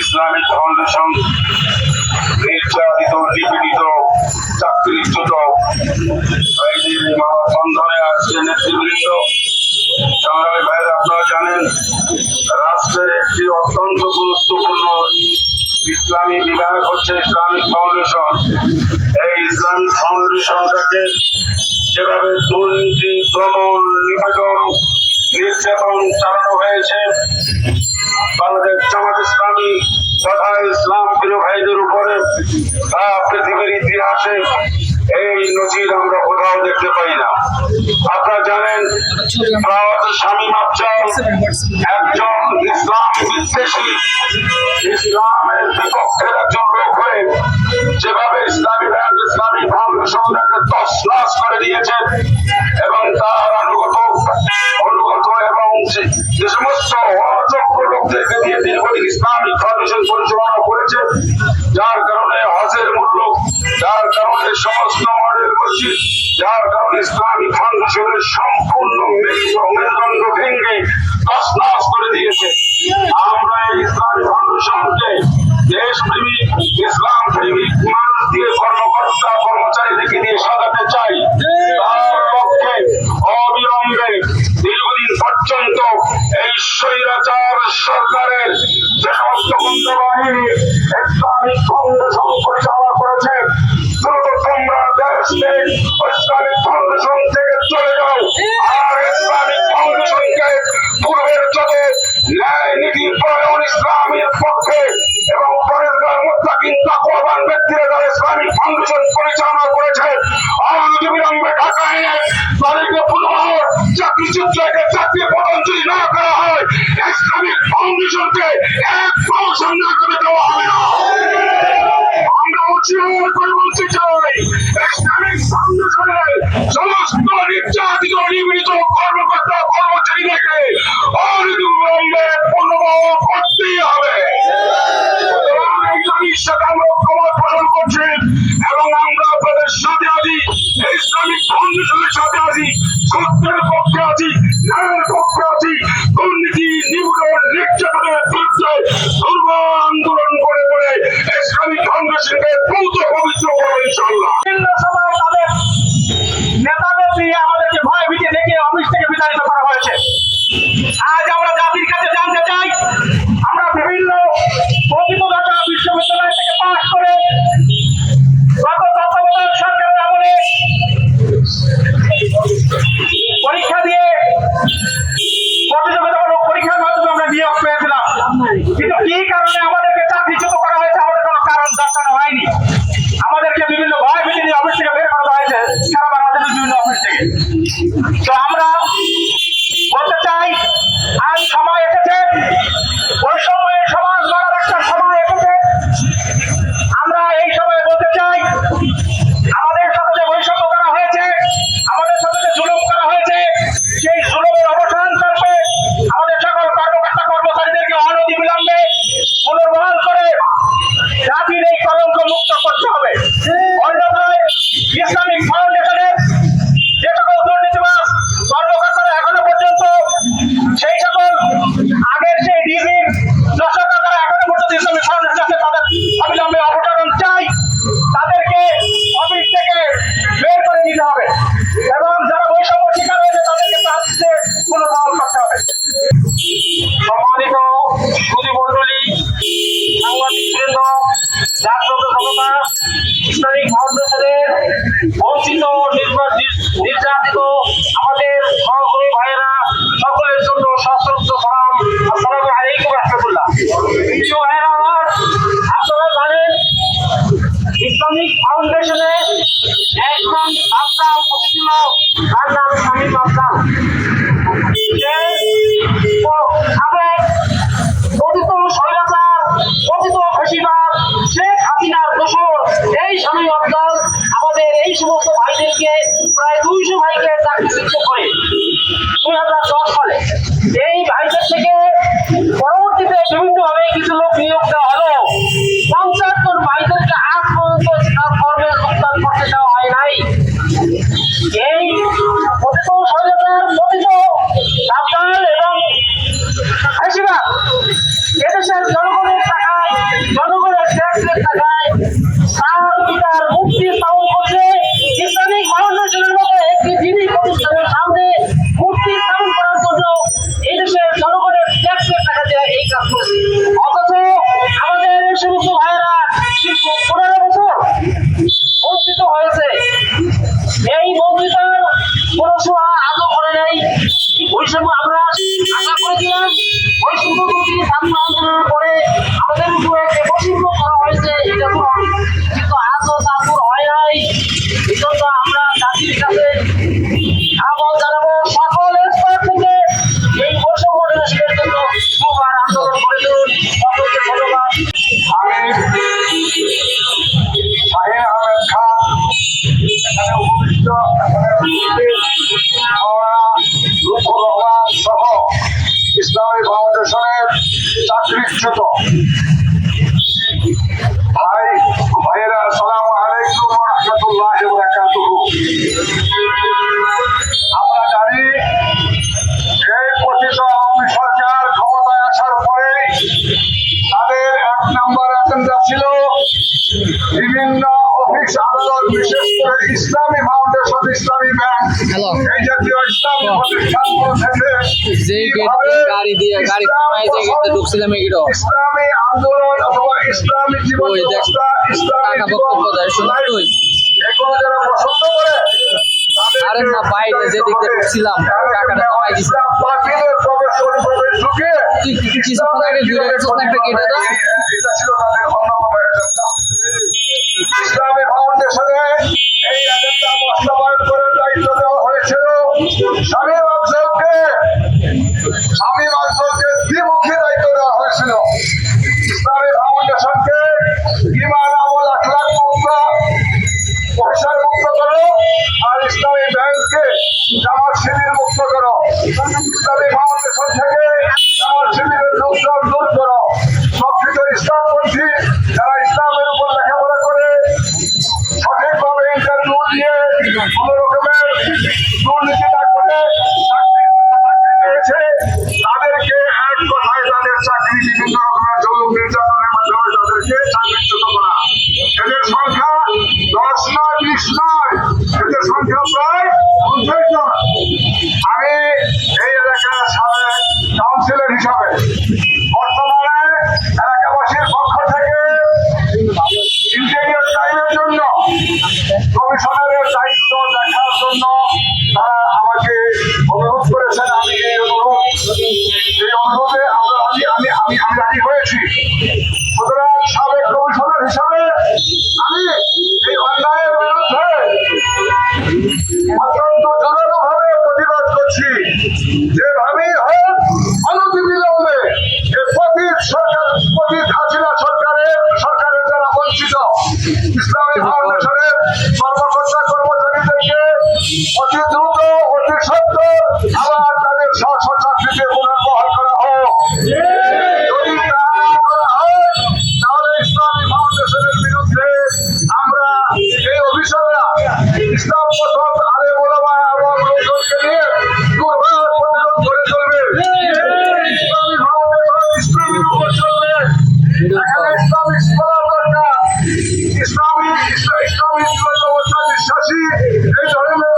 Islamic foundation, নির্যাতিত, নিপীড়িত, চাকরিচ্যুত বন্ধনে আজকে নেতৃবৃন্দ। সংগ্রামী ভাইয়েরা, আপনারা জানেন, রাষ্ট্রের একটি অত্যন্ত গুরুত্বপূর্ণ ইসলামী বিভাগ হচ্ছে ইসলামিক ফাউন্ডেশন। এই ইসলামিক ফাউন্ডেশনটাকে যেভাবে দুর্নীতি দমন নিবেদন নির্যাতন চালানো হয়েছে। বাংলাদেশ জামাত ইসলামী, তথা ইসলাম প্রিয় ভাইদের উপরে তা পৃথিবীর ইতিহাসে এই নজির আমরা কোথাও দেখতে পাই না। আপনারা জানেন স্বামী আফজাল একজন ইসলাম বিদ্বেষী। ইসলামের বিপক্ষের একজন লোক হয়ে যেভাবে ইসলামী ব্যাংক, ইসলামী ফাউন্ডেশনটাকে তসনাস করে দিয়েছে ইসলামিক সম্পূর্ণ মেরুদণ্ড ভেঙে করে দিয়েছে। আমরা ইসলাম প্রেমিক মানুষ দিয়ে কর্মকর্তা কর্মচারীদেরকে দিয়ে সাজাতে চাই। তার পক্ষে অবিলম্বে দীর্ঘদিন পর্যন্ত এই স্বৈরাচার সরকারের ব্যক্তিরা যারা ইসলামিক ফাউন্ডেশন পরিচালনা করেছে। অনতিবিলম্বে ঢাকা এনে তাদেরকে পুনঃ চাকরিচ্যুত চাকরি প্রদান না করা হয়, ইসলামিক ফাউন্ডেশনকে এক পাও সামনে আগামী দেওয়া হবে না। আমরা উচিত করে বলতে চাই। ইসলামিক ফাউন্ডেশনের সমস্ত নির্যাতিত আজ আমরা জাতির কাছে জানতে চাই, আমরা বিভিন্ন প্রকৃত বিশ্ববিদ্যালয় থেকে পাশ করে গত তত্ত্বাবধায়ক সরকারের আমলে পরীক্ষা দিয়ে প্রতিযোগিতামূলক পরীক্ষার মাধ্যমে আমরা নিয়োগ পেয়েছিলাম। কিন্তু কি কারণে আমাদেরকে চাকরিচ্যুত করা হয়েছে আমাদের কোনো কারণ দর্শানো হয়নি। আমাদেরকে বিভিন্ন ভয় ভীতি অফিস থেকে বের করা হয়েছে, সারা বাংলাদেশের বিভিন্ন অফিস থেকে। তো আমরা Holy ইসলামিক ফাউন্ডেশনে একজন আফগান প্রতিছিল তার নাম শামীম যে সাবেক কথিত স্বৈরাচার কথিত শেখ হাসিনার দোষর। এই স্বামী আফগান আমাদের এই সমস্ত ভাইদেরকে প্রায় দুইশো ভাইকে চাকরিচ্যুত করে দুই হাজার দশ সালে। এই ভাইদের থেকে পরবর্তীতে বিভিন্নভাবে কিছু লোক নিয়োগ দেওয়া বিশেষ করে ইসলামী গাড়ি দিয়ে গাড়ি থামায় ঢুকছিলাম এগুলো ইসলামী বাইরে যে ঢুকে একটা ইসলামী ফাউন্ডেশনে এই এজেন্ডা বাস্তবায়ন করার দায়িত্ব দেওয়া হয়েছিল। শামীম আফজাল করছি যে ইসলামী ইসলামী বিশ্বাসী এই ধর্মের